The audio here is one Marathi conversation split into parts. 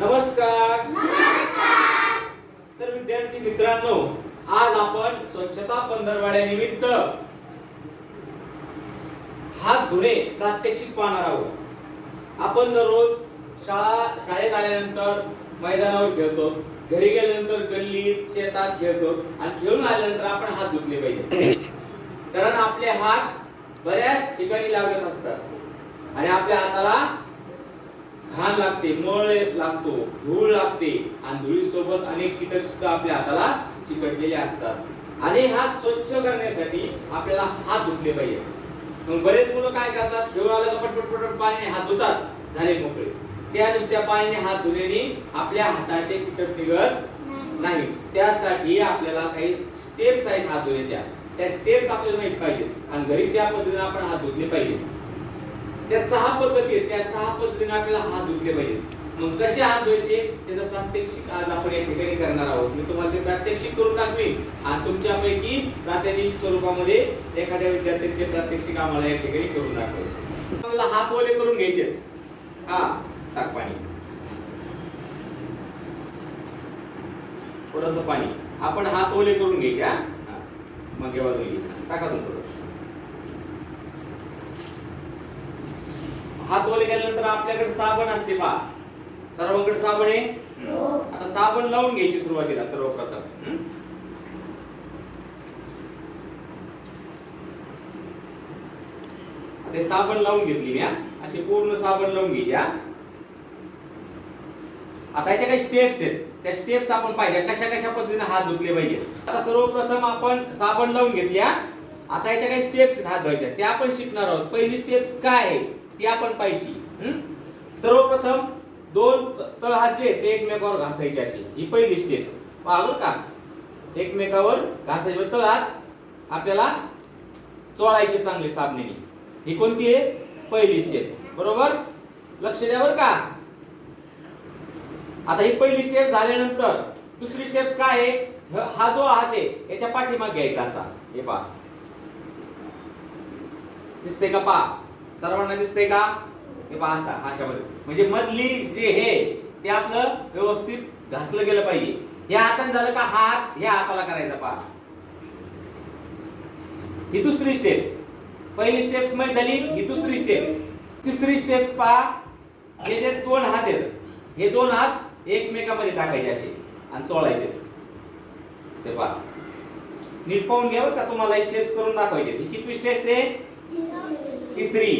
नमस्कार. तर विद्यार्थी मित्रांनो आज आपण स्वच्छता पंधरवाड्यानिमित्त हात धुणे प्रात्यक्षिक पाहणार आहोत. आपण दररोज शाळा शाळेत आल्यानंतर मैदानावर खेळतो घरी गेल्यानंतर गल्लीत शेतात खेळतो आणि खेळून आल्यानंतर आपण हात धुतले पाहिजे. कारण आपले हात बऱ्याच ठिकाणी लागत असतात आणि आपल्या हाताला घाण लागते मळ लागतो धूळ लागते आणि धुळीसोबत अनेक कीटक सुद्धा आपल्या हाताला चिकटलेले असतात. आणि हात स्वच्छ करण्यासाठी आपल्याला हात धुतले पाहिजे. मग बरेच मुलं काय करतात? खेळून आलं का पटपट पटपट पाण्याने हात धुतात? झाले मोकळे. त्या नुसत्या पाण्याने हात धुण्याने आपल्या हाताचे कीटक निघत नाही. त्यासाठी आपल्याला काही स्टेप्स आहेत हात धुण्याच्या. त्या स्टेप्स आपल्याला माहीत पाहिजेत. आणि घरी त्या पद्धतीने आपण हात धुतले पाहिजे त्या सहा पद्धती आहेत. त्या सहा पद्धतीने आपल्याला हात धुतले पाहिजे मग कसे हात धुवायचे? त्याचं प्रात्यक्षिक आज आपण या ठिकाणी करणार आहोत. मी तुम्हाला ते प्रात्यक्षिक करून दाखवीन. आणि तुमच्यापैकी प्रात्यक्षिक स्वरूपामध्ये एखाद्या विद्यार्थ्यांचे प्रात्यक्षिक आम्हाला या ठिकाणी करून दाखवायचं. आपल्याला हात ओले करून घ्यायचे हा टाक पाणी. थोडस पाणी. आपण हात ओले करून घ्यायचे हा. मग घेवा टाका तुम्ही थोडं. हात ओले गेल्यानंतर आपल्याकडे साबण असते पा सर्वांकडे साबण आहे? आता साबण लावून घ्यायची सुरुवातीला सर्वप्रथम. ते साबण लावून घेतली मी अशी पूर्ण साबण लावून घ्यायची हा. आता याच्या काही स्टेप्स आहेत. त्या स्टेप्स आपण पाहिजे कशा कशा पद्धतीने हात धुतले पाहिजे. आता सर्वप्रथम आपण साबण लावून घेतल्या आता याच्या काही स्टेप्स आहेत हात धुवायच्या त्या आपण शिकणार आहोत. पहिली स्टेप्स काय आहे? ती आपण पाहिजे सर्वप्रथम दोन तळहाचे जे ते एकमेकावर घासायचे असे. ही पहिली स्टेप्स पाहू का? एकमेकावर घासायचे. तळात तळहात आपल्याला चोळायचे चांगले साबणीने. ही कोणती आहे? पहिली स्टेप्स बरोबर? लक्ष द्या बरं का. आता ही पहिली स्टेप झाल्यानंतर दुसरी स्टेप्स काय आहे? हा जो हात आहे याच्या पाठीमाग घ्यायचा असा. हे पहा. दिसते का? पहा. सर्वांना दिसतंय का? हे पहा असा अशामध्ये म्हणजे मधली जे हे ते आपलं व्यवस्थित घासलं गेलं पाहिजे. हे हाताने झालं का? हात ह्या हाताला करायचा पहा. ही दुसरी स्टेप्स पहिली स्टेप्स माहीत झाली ही दुसरी स्टेप्स तिसरी स्टेप्स पहा. हे जे दोन हात आहेत हे दोन हात एकमेकामध्ये टाकायचे असे आणि चोळायचे. ते पहा. नीट पाहून घ्या बरं का तुम्हाला स्टेप्स करून दाखवायचे ही कितवी स्टेप्स आहे? तिसरी.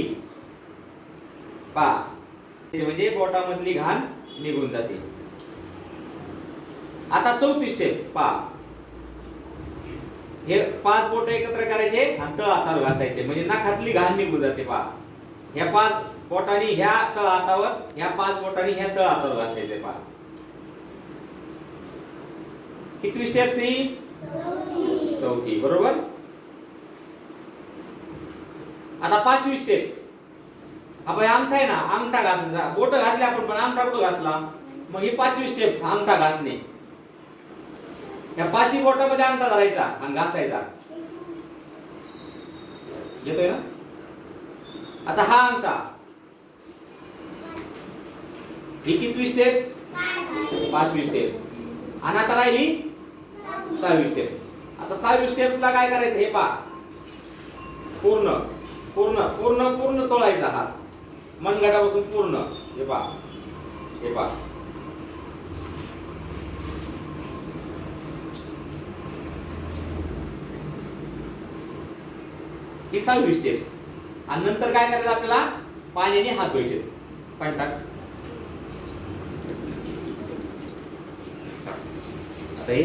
ते म्हणजे बोटामधली घाण निघून जाते. आता चौथी स्टेप्स पहा हे पाच बोट एकत्र करायचे आणि तळ हातावर घासायचे. म्हणजे नाकातली घाण निघून जाते पहा ह्या पाच बोटांनी ह्या तळ हातावर ह्या पाच बोटांनी ह्या तळ हातावर घासायचे पहा कितवी स्टेप्स ही? चौथी. बरोबर? आता पाचवी स्टेप्स आपण अंगठा आहे ना अंगठा घासायचा. बोट घासले आपण पण अंगठा कुठं घासला? मग ही पाचवी स्टेप्स अंगठा घासणे. या पाचवी बोटामध्ये अंगठा धरायचा आणि घासायचा. येतोय ना? आता हा अंगठा. ही कितवी स्टेप्स पाचवी स्टेप्स आणि आता राहिली सहावी स्टेप्स आता सहावी स्टेप्सला काय करायचं? हे पहा. पूर्ण. पूर्ण पूर्ण पूर्ण चोळायचा हात. मनगटापासून पूर्ण. हे पा हे पा ही सहावी स्टेप्स आणि नंतर काय करायचं आपल्याला? पाण्याने हात धुवायचे. पाणी टाक आता हे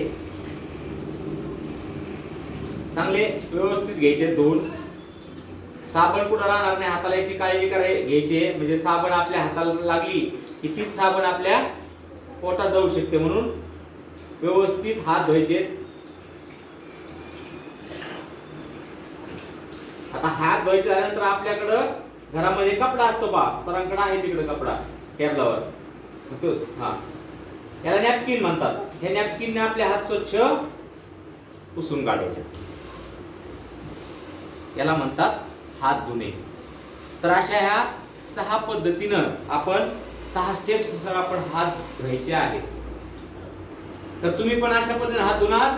चांगले व्यवस्थित घ्यायचे. धुवून साबण कुठं राहणार नाही? हाताला याची काळजी कराय घ्यायची आहे. म्हणजे साबण आपल्या हाताला लागली की तीच साबण आपल्या पोटात जाऊ शकते म्हणून व्यवस्थित हात धुवायचे. आता हात धुवायचे झाल्यानंतर आपल्याकडं घरामध्ये कपडा असतो पा सरांकडे आहे तिकडे कपडा टेबलावर. तोच हा. याला नॅपकिन म्हणतात. हे नॅपकिनने आपले हात स्वच्छ पुसून काढायचे. याला म्हणतात हात धुणे. तर अशा ह्या सहा पद्धतीनं आपण सहा स्टेप्सनुसार आपण हात धुवायचे आहेत. तर तुम्ही पण अशा पद्धतीने हात धुणार?